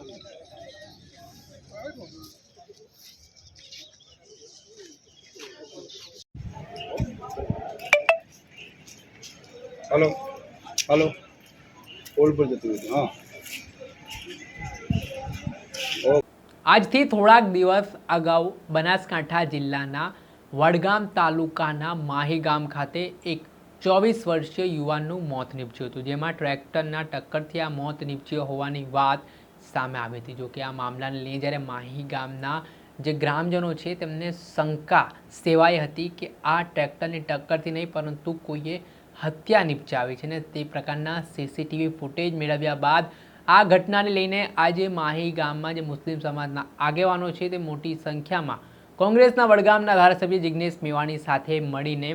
Hello. Hello. Hold પર જતું હતું હા. આજથી થોડાક દિવસ અગાઉ બનાસકાંઠા જિલ્લાના વડગામ તાલુકાના માહી ગામ ખાતે એક ચોવીસ વર્ષીય યુવાનનું મોત નીપજ્યું હતું, જેમાં ટ્રેક્ટરના ટક્કરથી આ મોત નીપજ્યો હોવાની વાત સામે આવી હતી. જોકે આ મામલાને લઈને જ્યારે માહી ગામના જે ગ્રામજનો છે તેમને શંકા સેવાઈ હતી કે આ ટ્રેક્ટરની ટક્કરથી નહીં, પરંતુ કોઈએ હત્યા નિપજાવી છે ને તે પ્રકારના સીસીટીવી ફૂટેજ મેળવ્યા બાદ આ ઘટનાને લઈને આજે માહી ગામમાં જે મુસ્લિમ સમાજના આગેવાનો છે તે મોટી સંખ્યામાં કોંગ્રેસના વડગામના ધારાસભ્ય જિગ્નેશ મેવાણી સાથે મળીને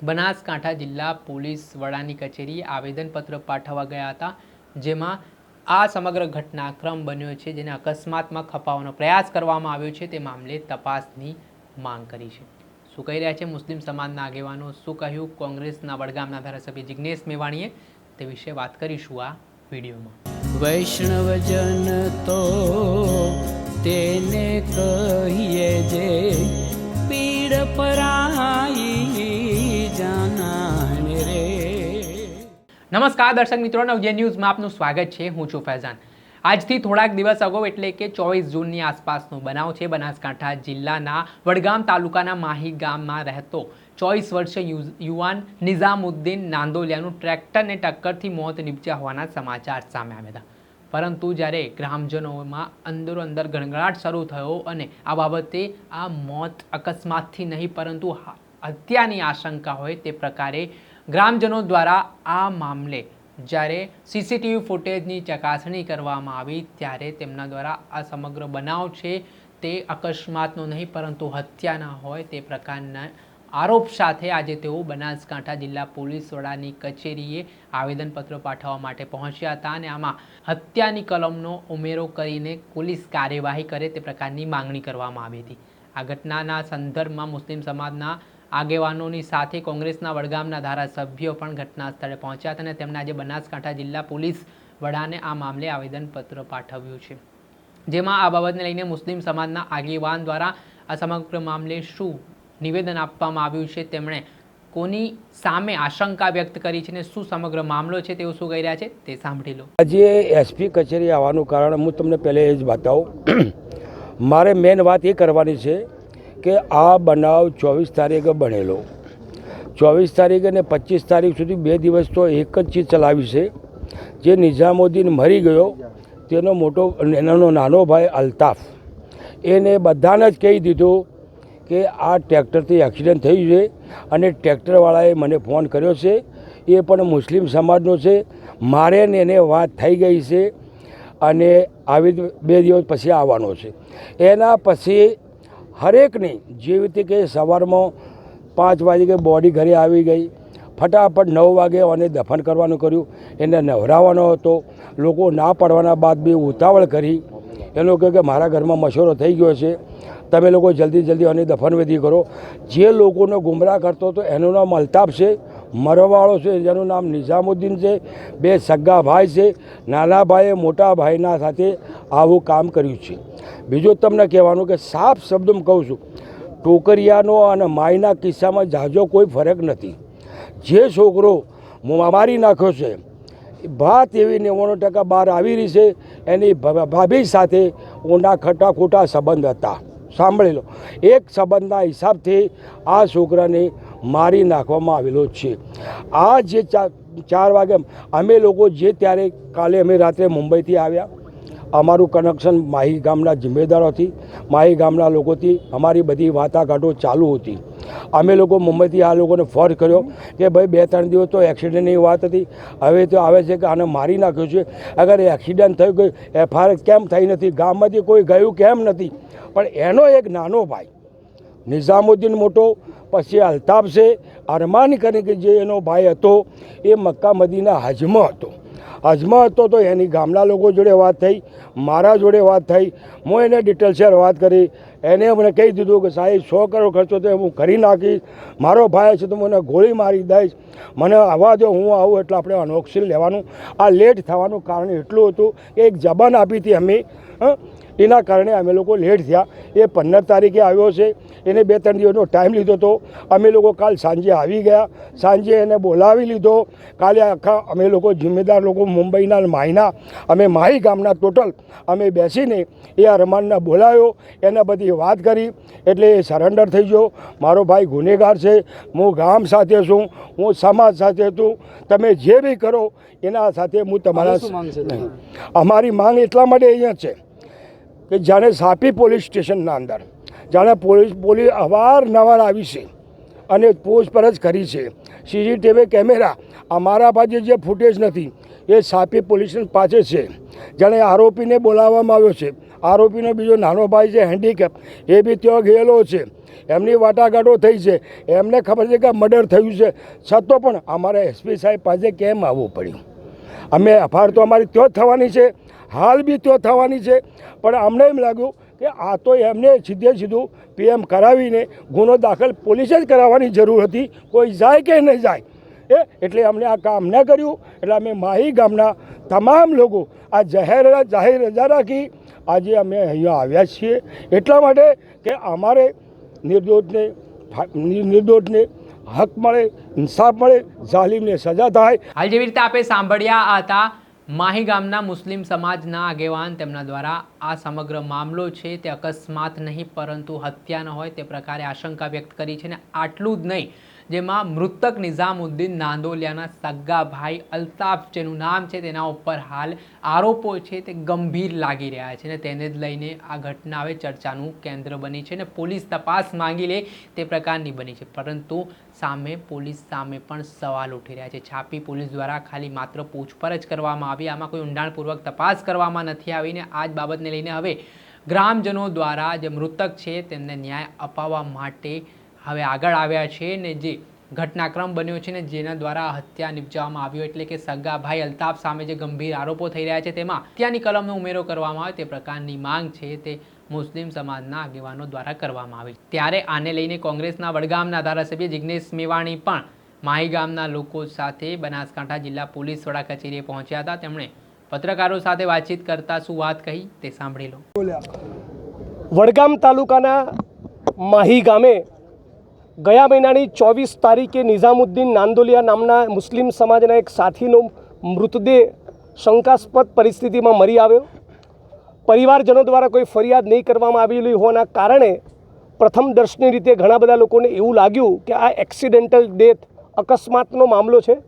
બનાસકાંઠા જિલ્લા પોલીસ વડાની કચેરીએ આવેદનપત્ર પાઠવવા ગયા હતા, જેમાં આ સમગ્ર ઘટનાક્રમ બન્યો છે જેને અકસ્માતમાં ખપાવવાનો પ્રયાસ કરવામાં આવ્યો છે તે મામલે તપાસની માંગ કરી છે. શું કહી રહ્યા છે મુસ્લિમ સમાજના આગેવાનો? શું કહ્યું કોંગ્રેસના વડગામના ધારાસભ્ય જિગ્નેશ મેવાણીએ? તે વિશે વાત કરીશું આ વિડીયોમાં. વૈષ્ણવજન તો તેને કહીએ જે પીડ પરાઈ નમસ્કાર દર્શક મિત્રો નવજે ન્યૂઝમાં આપનું સ્વાગત છે. હું છું ફૈઝાન. આજથી થોડાક દિવસ અગાઉ એટલે કે ચોવીસ જૂનની આસપાસનો બનાવ છે. બનાસકાંઠા જિલ્લાના વડગામ તાલુકાના માહી ગામમાં રહેતો ચોવીસ વર્ષીય યુ- યુવાન નિઝામુદ્દીન નાંદોલિયાનું ટ્રેક્ટરને ટક્કરથી મોત નીપજ્યા હોવાના સમાચાર સામે આવ્યા હતા. પરંતુ જ્યારે ગ્રામજનોમાં અંદરો અંદર ગણગણાટ શરૂ થયો અને આ બાબતે આ મોત અકસ્માતથી નહીં પરંતુ હત્યાની આશંકા હોય તે પ્રકારે ગ્રામજનો દ્વારા આ મામલે જ્યારે સીસીટીવી ફૂટેજની ચકાસણી કરવામાં આવી ત્યારે તેમના દ્વારા આ સમગ્ર બનાવ છે તે અકસ્માતનો નહીં, પરંતુ હત્યાના હોય તે પ્રકારના આરોપ સાથે આજે તેઓ બનાસકાંઠા જિલ્લા પોલીસ વડાની કચેરીએ આવેદનપત્ર પાઠવવા માટે પહોંચ્યા હતા અને આમાં હત્યાની કલમનો ઉમેરો કરીને પોલીસ કાર્યવાહી કરે તે પ્રકારની માંગણી કરવામાં આવી હતી. આ ઘટનાના સંદર્ભમાં મુસ્લિમ સમાજના આગેવાનોની સાથે કોંગ્રેસના વડગામના ધારાસભ્યો પણ ઘટના સ્થળે પહોંચ્યા હતા અને તેમણે આજે બનાસકાંઠા જિલ્લા પોલીસ વડાને આ મામલે આવેદનપત્ર પાઠવ્યું છે. જેમાં આ બાબતને લઈને મુસ્લિમ સમાજના આગેવાન દ્વારા આ સમગ્ર મામલે શું નિવેદન આપવામાં આવ્યું છે તેમણે કોની સામે આશંકા વ્યક્ત કરી છે ને શું સમગ્ર મામલો છે તેઓ શું કહી રહ્યા છે તે સાંભળી લો. આજે એસપી કચેરી આવવાનું કારણ હું તમને પહેલે એ જ બતાવું. મારે મેન વાત એ કરવાની છે કે આ બનાવ ચોવીસ તારીખે બનેલો. ચોવીસ તારીખ અને પચીસ તારીખ સુધી બે દિવસ તો એક જ ચીજ ચલાવી છે. જે નિઝામુદ્દીન મરી ગયો, તેનો મોટો એનો નાનો ભાઈ અલ્તાફ. એને બધાને જ કહી દીધું કે આ ટ્રેક્ટરથી એક્સિડન્ટ થયું છે અને ટ્રેક્ટરવાળાએ મને ફોન કર્યો છે. એ પણ મુસ્લિમ સમાજનો છે. મારે ને એને વાત થઈ ગઈ છે અને આવી બે દિવસ પછી આવવાનો છે. એના પછી હરેકની જેવી રીતે કે સવારમાં પાંચ વાગે કે બોડી ઘરે આવી ગઈ, ફટાફટ નવ વાગે અને દફન કરવાનું કર્યું. એને નવરાવવાનો હતો. લોકો ના પાડવાના બાદ બી ઉતાવળ કરી. એ લોકો કે મારા ઘરમાં મશોરો થઈ ગયો છે. તમે લોકો જલ્દી જલ્દી અને દફન વિધિ કરો. જે લોકોનો ગુમરાહ કરતો હતો, એનું નામ અલ્તાફ છે, મરવાવાળો છે, જેનું નામ નિઝામુદ્દીન છે, બે સગા ભાઈ છે. નાના ભાઈએ મોટા ભાઈના સાથે આવું કામ કર્યું છે. બીજું તમને કહેવાનું કે સાફ શબ્દમાં કહું છું ટોકરિયાનો અને માયના કિસ્સામાં જાજો કોઈ ફરક નથી. જે છોકરો મારી નાખ્યો છે ભાત એવી નેવાણું ટકા બહાર આવી રહી છે, એની ભાભી સાથે ઊંડા ખટા ખોટા સંબંધ હતા. સાંભળી લો, એક સંબંધના હિસાબથી આ છોકરાને મારી નાખવામાં આવેલો છે. આ જે ચાર વાગે અમે લોકો જે ત્યારે કાલે અમે રાત્રે મુંબઈથી આવ્યા અમારું કનેક્શન માહી ગામના જિમ્મેદારોથી, માહી ગામના લોકોથી અમારી બધી વાટાઘાટો ચાલુ હતી. અમે લોકો મુંબઈથી આ લોકોને ફોન કર્યો કે ભાઈ બે ત્રણ દિવસ તો એક્સિડન્ટની વાત હતી. હવે તો આવે છે કે આને મારી નાખ્યો છે. અગર એક્સિડન્ટ થયું ગયું એફઆઈઆર કેમ થઈ નથી? ગામમાંથી કોઈ ગયું કેમ નથી? પણ એનો એક નાનો ભાઈ, નિઝામુદ્દીન મોટો, પછી અલ્તાફ છે, અરમાન કરીને જે એનો ભાઈ હતો, એ મક્કા મદીના હજમાં હતો. અજમા હતો તો એની ગામના લોકો જોડે વાત થઈ, મારા જોડે વાત થઈ. હું એને ડિટેલ શેર વાત કરી. એને મને કહી દીધું કે સાહેબ, સો કરોડ ખર્ચો તો હું કરી નાખીશ. મારો ભાઈ છે તો મને ગોળી મારી દઈશ. મને આવવા દો, હું આવું, એટલે આપણે અનોક્સિલ લેવાનું. આ લેટ થવાનું કારણ એટલું હતું કે એક જબાન આપી હતી અમે, હં. એના કારણે અમે લોકો લેટ થયા. એ પંદર તારીખે આવ્યો છે. એને બે ત્રણ દિવસનો ટાઈમ લીધો હતો. અમે લોકો કાલ સાંજે આવી ગયા. સાંજે એને બોલાવી લીધો. કાલે આખા અમે લોકો જિમ્મેદાર લોકો મુંબઈના માહીના અમે માહી ગામના ટોટલ અમે બેસીને એ અરમાનને બોલાવ્યો એને બધી વાત કરી. એટલે એ સરેન્ડર થઈ ગયો. મારો ભાઈ ગુનેગાર છે. હું ગામ સાથે છું. હું સમાજ સાથે છું. તમે જે બી કરો એના સાથે હું તમારા નહીં. અમારી માંગ એટલા માટે અહીંયા છે. કે જાણે સાપી પોલીસ સ્ટેશનના અંદર, જાણે પોલીસ પોલીસ અવારનવાર આવી છે અને પૂછપરછ કરી છે. સીસીટીવી કેમેરા અમારા પાસે જે ફૂટેજ નથી, એ સાપી પોલીસ પાસે છે. જાણે આરોપીને બોલાવવામાં આવ્યો છે. આરોપીનો બીજો નાનો ભાઈ છે હેન્ડીકેપ એ બી ત્યાં ગયેલો છે. એમની વાટાઘાટો થઈ છે. એમને ખબર છે કે મર્ડર થયું છે. છતાં પણ અમારે એસપી સાહેબ પાસે કેમ આવવું પડ્યું? અમે એફઆઈઆર તો અમારી ત્યાં જ થવાની છે. હાલ બી તો થવાની છે. પણ અમને એમ લાગ્યું કે આ તો એમને સીધે સીધું પીએમ કરાવીને ગુનો દાખલ પોલીસે જ કરાવવાની જરૂર હતી. કોઈ જાય કે નહીં જાય. એ એટલે અમને આ કામ ન કર્યું. એટલે અમે માહી ગામના તમામ લોકો આ જાહેર જાહેર રજા રાખી આજે અમે અહીંયા આવ્યા છીએ. એટલા માટે કે અમારે નિર્દોષને નિર્દોષને હક મળે, ઇન્સાફ મળે જાલિમને સજા થાય. હાલ જેવી રીતે આપણે સાંભળ્યા હતા માહી ગામના મુસ્લિમ સમાજના આગેવાન તેમના દ્વારા આ સમગ્ર મામલો છે તે અકસ્માત નહીં, પરંતુ હત્યાનો હોય તે પ્રકારે આશંકા વ્યક્ત કરી છે ને આટલું જ નહીં જેમાં મૃતક નિઝામુદ્દીન નાંદોલિયાના સગા ભાઈ અલ્તાફ જેનું નામ છે, તેના ઉપર હાલ આરોપો છે, તે ગંભીર લાગી રહ્યા છે ને તેને જ લઈને આ ઘટના હવે ચર્ચાનું કેન્દ્ર બની છે ને પોલીસ તપાસ માંગી લે તે પ્રકારની બની છે. પરંતુ સામે પોલીસ સામે પણ સવાલ ઉઠી રહ્યા છે. છાપી પોલીસ દ્વારા ખાલી માત્ર પૂછપરછ કરવામાં આવી, આમાં કોઈ ઊંડાણપૂર્વક તપાસ કરવામાં નથી આવીને આ જ બાબતને લઈને હવે ગ્રામજનો દ્વારા જે મૃતક છે, તેમને ન્યાય અપાવવા માટે હવે આગળ આવ્યા છે ને જે ઘટનાક્રમ બન્યો છે ને જેના દ્વારા હત્યા નિપજાવવામાં આવ્યો એટલે કે સગા ભાઈ અલ્તાફ સામે જે ગંભીર આરોપો થઈ રહ્યા છે તેમાં હત્યાની કલમનો ઉમેરો કરવામાં આવે તે પ્રકારની માંગ છે તે મુસ્લિમ સમાજના આગેવાનો દ્વારા કરવામાં આવી. ત્યારે આને લઈને કોંગ્રેસના વડગામના ધારાસભ્ય જિગ્નેશ મેવાણી પણ માહી ગામના લોકો સાથે બનાસકાંઠા જિલ્લા પોલીસ વડા કચેરીએ પહોંચ્યા હતા. તેમણે પત્રકારો સાથે વાતચીત કરતા શું વાત કહી તે સાંભળી લો. વડગામ તાલુકાના માહી ગામે ગયા મહિનાની ચોવીસ તારીખે નિઝામુદ્દીન નાંદોલિયા નામના મુસ્લિમ સમાજના એક સાથીનો મૃતદેહ શંકાસ્પદ પરિસ્થિતિમાં મરી આવ્યો. પરિવારજનો દ્વારા કોઈ ફરિયાદ નહીં કરવામાં આવેલી હોવાના કારણે પ્રથમ દર્શની રીતે ઘણા બધા લોકોને એવું લાગ્યું કે આ એક્સિડેન્ટલ ડેથ અકસ્માતનો મામલો છે.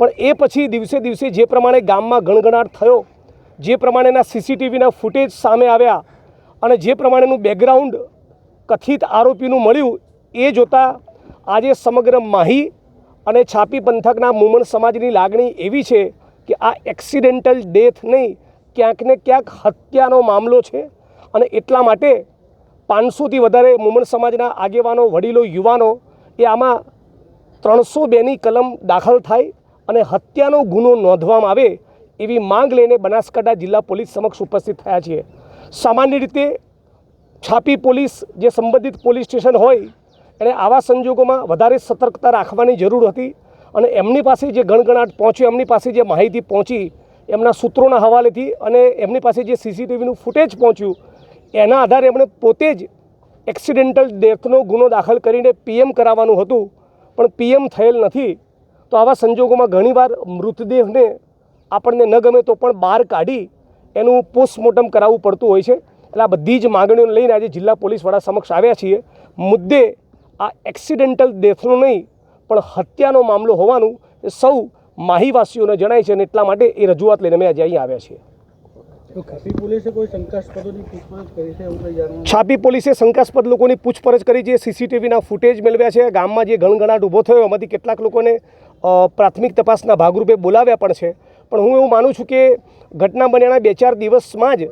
પણ એ પછી દિવસે દિવસે જે પ્રમાણે ગામમાં ગણગણાટ થયો, જે પ્રમાણેના સીસીટીવીના ફૂટેજ સામે આવ્યા અને જે પ્રમાણેનું બેકગ્રાઉન્ડ કથિત આરોપીનું મળ્યું એ જોતાં આજે સમગ્ર માહી અને છાપી પંથકના મુમણ સમાજની લાગણી એવી છે કે આ એક્સિડેન્ટલ ડેથ નહીં, ક્યાંક ને ક્યાંક હત્યાનો મામલો છે અને એટલા માટે પાંચસોથી વધારે મુમણ સમાજના આગેવાનો, વડીલો, યુવાનો એ આમાં ત્રણસો બેની કલમ દાખલ થાય અને હત્યાનો ગુનો નોંધવામાં આવે એવી માંગ લઈને બનાસકાંઠા જિલ્લા પોલીસ સમક્ષ ઉપસ્થિત થયા છીએ. સામાન્ય રીતે છાપી પોલીસ જે સંબંધિત પોલીસ સ્ટેશન હોય એણે આવા સંજોગોમાં વધારે સતર્કતા રાખવાની જરૂર હતી અને એમની પાસે જે ગણગણાટ પહોંચ્યો, એમની પાસે જે માહિતી પહોંચી, એમના સૂત્રોના હવાલેથી અને એમની પાસે જે સીસીટીવીનું ફૂટેજ પહોંચ્યું, એના આધારે એમણે પોતે જ એક્સિડેન્ટલ ડેથનો ગુનો દાખલ કરીને પીએમ કરાવવાનું હતું, પણ પીએમ થયેલ નથી. તો આવા સંજોગોમાં ઘણીવાર મૃતદેહને આપણને ન ગમે તો પણ બહાર કાઢી એનું પોસ્ટમોર્ટમ કરાવવું પડતું હોય છે. એટલે આ બધી જ માગણીઓને લઈને આજે જિલ્લા પોલીસ વડા સમક્ષ આવ્યા છીએ. મુદ્દે આ એક્સિડેન્ટલ ડેથનો નહીં પણ હત્યાનો મામલો હોવાનું એ સૌ માહીવાસીઓને જણાય છે અને એટલા માટે એ રજૂઆત લઈને અમે આજે અહીં આવ્યા છીએ. છાપી પોલીસે શંકાસ્પદ લોકોની પૂછપરછ કરી છે સીસીટીવીના ફૂટેજ મેળવ્યા છે ગામમાં જે ગણગણાટ ઊભો થયો એમાંથી કેટલાક લોકોને પ્રાથમિક તપાસના ભાગરૂપે બોલાવ્યા પણ છે. પણ હું એવું માનું છું કે ઘટના બન્યાના બે ચાર દિવસમાં જ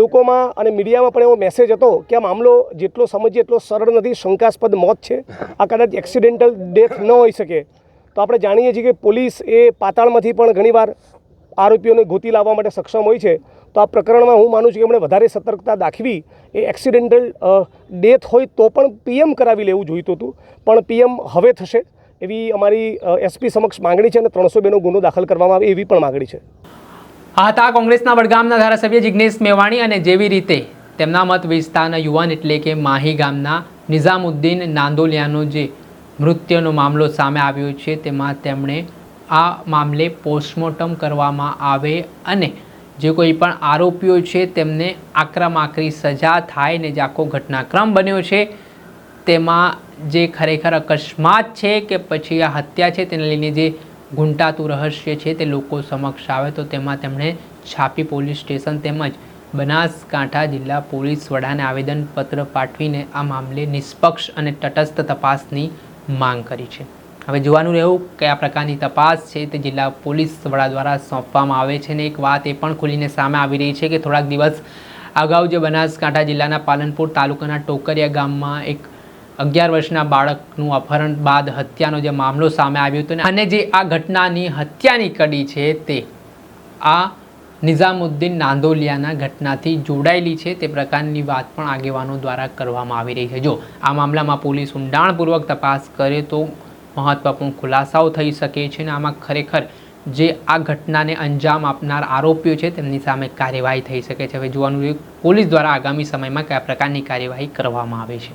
લોકોમાં અને મીડિયામાં પણ એવો મેસેજ હતો કે આ મામલો જેટલો સમજીએ એટલો સરળ નથી, શંકાસ્પદ મોત છે. આ કદાચ એક્સિડેન્ટલ ડેથ ન હોઈ શકે. તો આપણે જાણીએ છીએ કે પોલીસ એ પાતાળમાંથી પણ ઘણીવાર આરોપીઓને ગોતી લાવવા માટે સક્ષમ હોય છે. તો આ પ્રકરણમાં હું માનું છું કે એમણે વધારે સતર્કતા દાખવી. એ એક્સિડેન્ટલ ડેથ હોય તો પણ પીએમ કરાવી લેવું જોઈતું હતું. પણ પીએમ હવે થશે. એવી અમારી એસપી સમક્ષ માંગણી છે અને ત્રણસો બેનો ગુનો દાખલ કરવામાં આવે એવી પણ માંગણી છે. આ હતા કોંગ્રેસના વડગામના ધારાસભ્ય જિગ્નેશ મેવાણી અને જેવી રીતે તેમના મત વિસ્તારના યુવાન એટલે કે માહી ગામના નિઝામુદ્દીન નાંદોલિયાનો જે મૃત્યુનો મામલો સામે આવ્યો છે, તેમાં તેમણે આ મામલે પોસ્ટમોર્ટમ કરવામાં આવે અને જે કોઈ પણ આરોપીઓ છે તેમને આકરામ આકરી સજા થાય ને જે આખો ઘટનાક્રમ બન્યો છે, તેમાં જે ખરેખર અકસ્માત છે કે પછી આ હત્યા છે તેને લઈને જે ગુંટાતું રહસ્ય છે તે લોકો સમક્ષ આવે, તો તેમાં તેમણે છાપી પોલીસ સ્ટેશન તેમજ બનાસકાંઠા જિલ્લા પોલીસ વડાને આવેદનપત્ર પાઠવીને આ મામલે નિષ્પક્ષ અને તટસ્થ તપાસની માંગ કરી છે. હવે જોવાનું રહ્યું કયા પ્રકારની તપાસ છે તે જિલ્લા પોલીસ વડા દ્વારા સોંપવામાં આવે છે ને એક વાત એ પણ ખુલીને સામે આવી રહી છે કે થોડાક દિવસ અગાઉ જે બનાસકાંઠા જિલ્લાના પાલનપુર તાલુકાના ટોકરિયા ગામમાં એક અગિયાર વર્ષના બાળકનું અપહરણ બાદ હત્યાનો જે મામલો સામે આવ્યો હતો અને જે આ ઘટનાની હત્યાની કડી છે તે, આ નિઝામુદ્દીન નાંદોલિયાના ઘટનાથી જોડાયેલી છે તે પ્રકારની વાત પણ આગેવાનો દ્વારા કરવામાં આવી રહી છે. જો આ મામલામાં પોલીસ ઊંડાણપૂર્વક તપાસ કરે તો મહત્વપૂર્ણ ખુલાસાઓ થઈ શકે છે અને આમાં ખરેખર જે આ ઘટનાને અંજામ આપનાર આરોપીઓ છે તેમની સામે કાર્યવાહી થઈ શકે છે. હવે જોવાનું પોલીસ દ્વારા આગામી સમયમાં કયા પ્રકારની કાર્યવાહી કરવામાં આવે છે?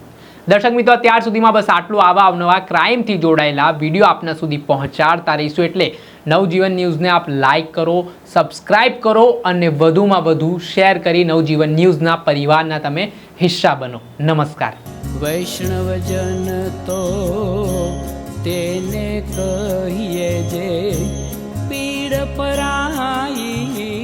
દર્શક મિત્રો, ત્યાર સુધીમાં બસ આટલું આવા અવનવા ક્રાઇમથી જોડાયેલા વીડિયો આપના સુધી પહોંચાડતા રહીશું. એટલે નવજીવન ન્યૂઝને આપ લાઇક કરો સબસ્ક્રાઇબ કરો અને વધુમાં વધુ શેર કરી નવજીવન ન્યૂઝના પરિવારના તમે હિસ્સા બનો. નમસ્કાર. વૈષ્ણવજન તો તેને કહીએ જે પીડ પરાઈ